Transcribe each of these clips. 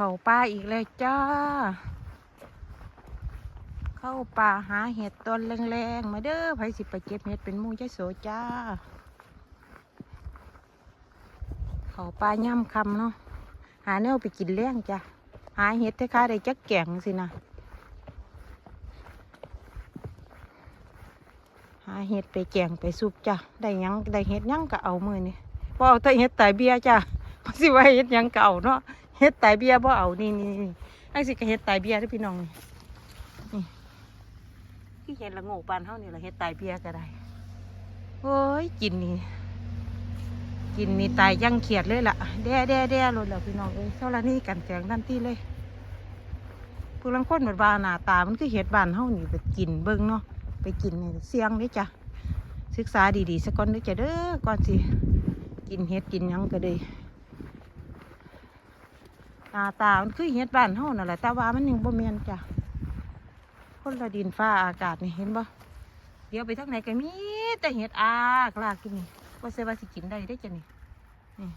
เข้าป่าอีกแล้วจ้า เข้าป่าหาเห็ดต้นแรงๆ มาเด้อไผสิไปเก็บเห็ดเป็นมูยโสจ้า เข้าป่าย่ำคำเนาะ หาแนวไปกินแรงจ้ะหาเห็ดเท่าค้าได้จักแก่งสินะ หาเห็ดไปแกงไปซุปจ้ะได้ยังได้เห็ดยังก็เอามือนี่บ่เอาแต่เห็ดไตเบียจ้ะเพราะสิว่าเห็ดยังเก็เอาเนาะ เห็ดไตเบียบ่เอานี่นี่นี่ไอ้สิก็เห็ดไตเบียเด้พี่น้องนี่นี่ที่เห็ดละโงกปานเฮานี่ละเห็ดไตเบียก็ได้โอ้ยกินนี่กินนี่ตายยังเขียดเลยล่ะแด่แด่แด่เลยล่ะพี่น้องเอ้ยเท่าละนี่กันแสงทันทีเลยผู้ลังคนเหมือนว่าหน้าตา มันคือเห็ดบ้านเฮานี่ไปกินเบิ่งเนาะไปกินนี่เสียงเด้อจ้ะศึกษาดีๆสักก่อนด้อจ้ะเด้อก่อนสิกินเห็ดกินยังก็ได้ หน้าตามันคือเห็ดบ้านเฮานั่นแหละแต่ว่ามันยังบ่แม่นจ้ะคนละดินฟ้าอากาศนี่เห็นบ่เดี๋ยวไปทางไหนก็มีแต่เห็ดอากลากกินนี่ว่าเสว่าสิกินได้ได้จ้ะนี่นี่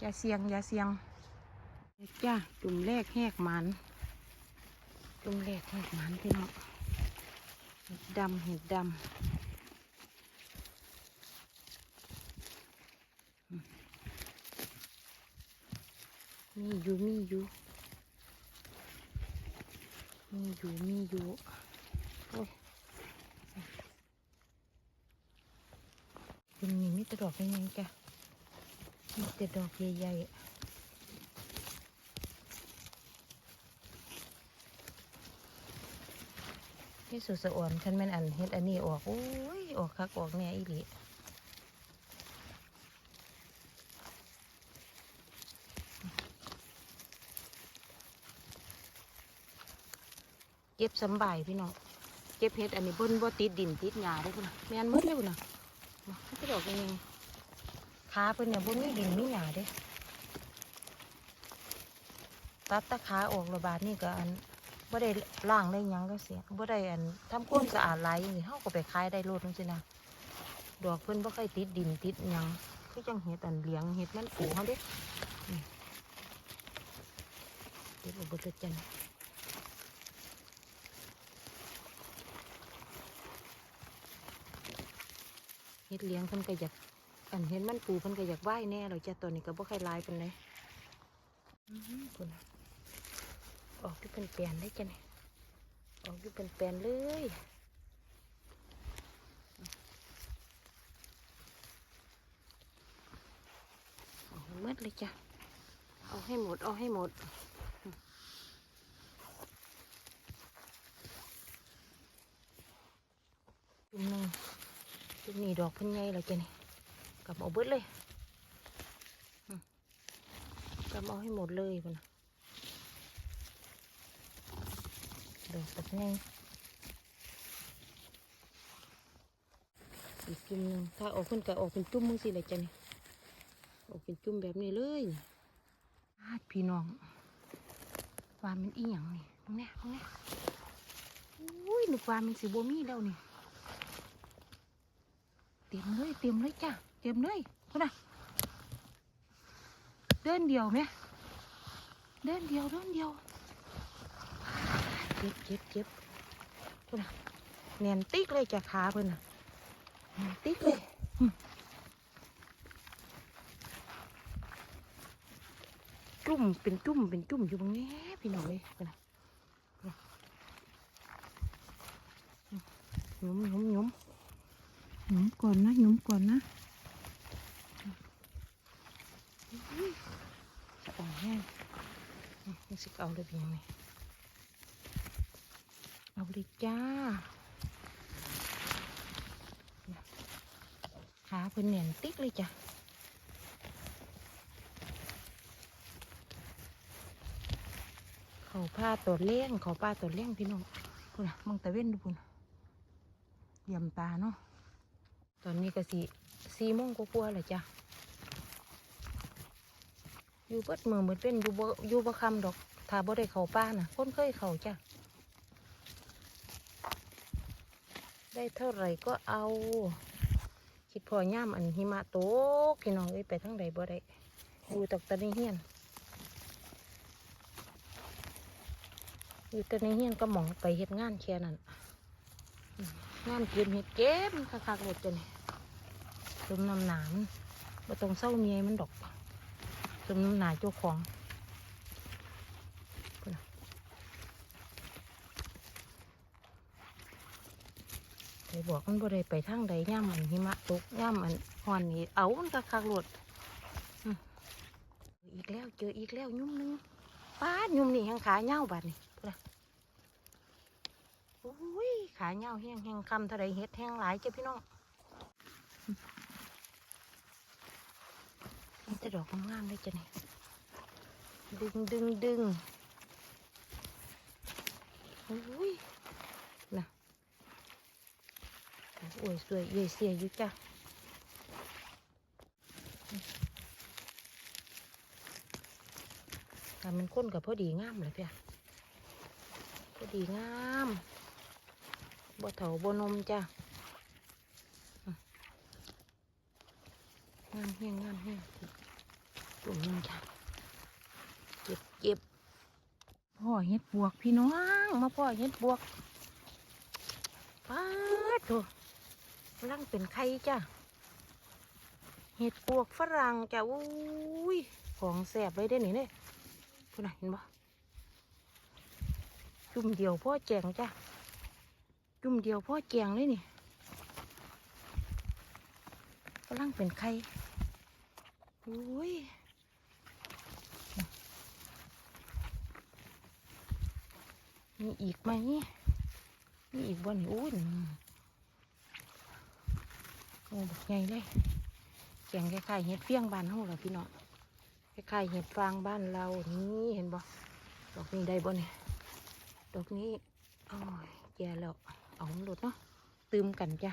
อย่าเสียงอย่าเสียงจ้ะจุ่มแรกแหกมันจุ่มแรกแหกมันพี่น้องเห็ดดำเห็ดดำ มีอยู่มีอยู่มีอยู่มีอยู่โอ้ยเป็นนี่มีแต่ดอกเป็นยังจ้ะมีแต่ดอกใหญ่ๆที่สุดสะอ่อนฉันแม่นอันเฮ็ดอันนี้ออกโอ้ยออกคักออกแน่อีหลี ก็บสำบายพี่น้องเก็บเฮ็ดอันนี้บนบ่ติดดินติดหญ้าได้พุ่นนะแม่นหมดเลยพุ่นนะมามันก็ดอกยังขาเพิ่นเนี่ยบนมีดินมีหญ้าเด้ตัดตะขาออกระบาดนี่ก็อันบ่ได้ล้างได้หยังก็เสียบ่ได้อันทำความสะอาดหลายอย่างนี้เฮาก็ไปขายได้โลดจังซี่นะดอกเพิ่นบ่ค่อยติดดินติดหยังคือจังเฮ็ดอันเหลียงเฮ็ดมันปูเฮาเด้เด็ดเอาเบิดเลยจัง ฮ็ดเลี้ยงเพิ่นก็อยากอันเห็นมันปูเพิ่นก็อยากว่ายแน่แล้วจ้ะตัวนี้ก็บ่ค่อยหลายปานใดอื้อหือพุ่นน่ะออกที่เป็นแปลนได้จ้ะเนี่ยออกที่เป็นแปลนเลยเอาให้หมดเลยจ้ะเอาให้หมดเอาให้หมด จุ่มหนึ่ง จุ่มนี่ดอกเพิ่นใหญ่แล้วจ้ะนี่กลับเอาเบิดเลยกลับเอาให้หมดเลยพุ่นน่ะดอกแบบนี้อีกจุ่มนึงถ้าออกขึ้นก็ออกเป็นจุ่มมึงสิเลยจ้ะนี่ออกเป็นจุ่มแบบนี้เลยอาดพี่น้องว่ามันอีหยังนี่ตรงนี้ตรงนี้อุ้ยนึกว่ามันสิบมีแล้วนี่ เต็มเลยเต็มเลยจ้ะเต็มเลยพุ่นน่ะเดินเดียวไหมเดินเดียวเดินเดียวเจ็บเจ็บเจ็บเพิ่นน่ะแน่นติ๊กเลยจากขาเพิ่นน่ะแน่นติ๊กเลยอืมจุ่มเป็นจุ่มเป็นจุ่มอยู่ตรงนี้พี่น้องเลยเพิ่นน่ะหยุมหยุมหยุม หยุมก่อนนะหยุมก่อนนะจะอ่อนแห้งอืมนี่สิเอาได้เป็นยังไงเอาเลยจ้าขาเพิ่นเนียนติ๊กเลยจ้ะเขาผ้าตัวเลี้ยงเขาป้าตัวเลี้ยงพี่น้องคุณนะมองตะเว้นดูพุ่นเยี่ยมตาเนาะ ตอนนี้ก็สีสี่โมงกว่าๆเลยจ้ะ อยู่เบิดมือมืดเป็นอยู่บ่อยู่บ่คำดอกถ้าบ่ได้เขาป้าน่ะ คนเคยเขาจ้ะ ได้เท่าไหร่ก็เอา คิดพอย่ามอันหิมะตกพี่น้องเอ้ยไปทั้งใดบ่ได้อยู่ตกตะนี้เฮียน อยู่ต่ในเฮียนก็หมองไปเฮ็ดงานแค่นั้นงานเก็บเฮ็ดเก็บคักๆหมดจ้ะนี่ มน้ำหนามนบ่ต้องเศร้าเมียมันดอกสมน้ำหนาเจ้าของไปบอกมันบ่ได้ไปทางใดย่ามอันหิมะตกย่ามอันฮ้อนนี่เอามันคักหลดอีกแล้วเจออีกแล้วยุ่มหนึงป้ายุ่มนี่แหงขาเหี่ยวบาดนี่พุ่นน่ะโอ้ยขาเหี่ยวแห้งแห้งคำเท่าไรเฮ็ดแห้งหลายเจ้าพี่น้อง นี่จะดอกงามๆเลยจ้ะนี่ดึงดึงดึงโอ้ยน่ะโอ้ยสวยเย่เสียอยู่จ้ะแต่มันก้นกับพอดีงามเลยเพียพอดีงามบ่เถาบ่นมจ้ะอืมงามเฮียงงามเฮียงตุ่มนึงจ้ะเก็บเก็บพ่อเฮ็ดบวกพี่น้องมาพ่อเฮ็ดบวกป้าดโถกำลังเป็นไข่จ้ะเห็ดบวกฝรั่งจ้ะอุ้ยของแสบเลยเด้หนี่เนี่ยพูดน่ะเห็นบ่จุ่มเดียวพ่อแจงจ้ะจุ่มเดียวพ่อแจงเลยนี่กำลังเป็นไข่ อ้ยมีอีกไหมมีอีกบ่นี่อุ้ยโอ้บักใหญ่เลยแกงคล้ายๆเห็ดเฟี้ยงบ้านเฮาล่ะพี่น้องคล้ายๆเห็ดฟางบ้านเรานี่เห็นบ่ดอกนี้ได้บ่เนี่ยดอกนี้โอ้ยแย่แล้วเอาหลุดเนาะตืมกันจ้ะ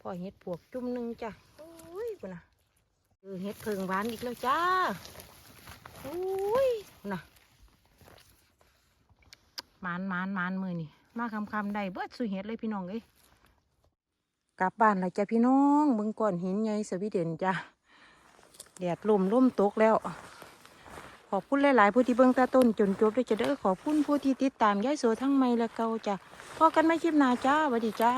พอเห็ดปวกจุ่มหนึงจ้ะโอ้ยกูนะ เออเห็ดเพิงหวานอีกแล้วจ้าโอ้ยกูนะหมานหมานหมานมือนี่มาคำคำๆได้เบิดสุเห็ดเลยพี่น้องเอ้ยกลับบ้านแล้วจ้ะพี่น้องเบิ่งก้อนหินใหญ่สวีเดนจ้ะแดดลมลมตกแล้ว ขอบคุณหลาย ๆ ผู้ที่เบิ่งตาต้นจนจบด้วยจะเด้อขอบคุณผู้ที่ติดตามย้ายโสทั้งไม่และเก่าจ้ะพอกันไม่คลิปหน้าจ้าสวัสดีจ้า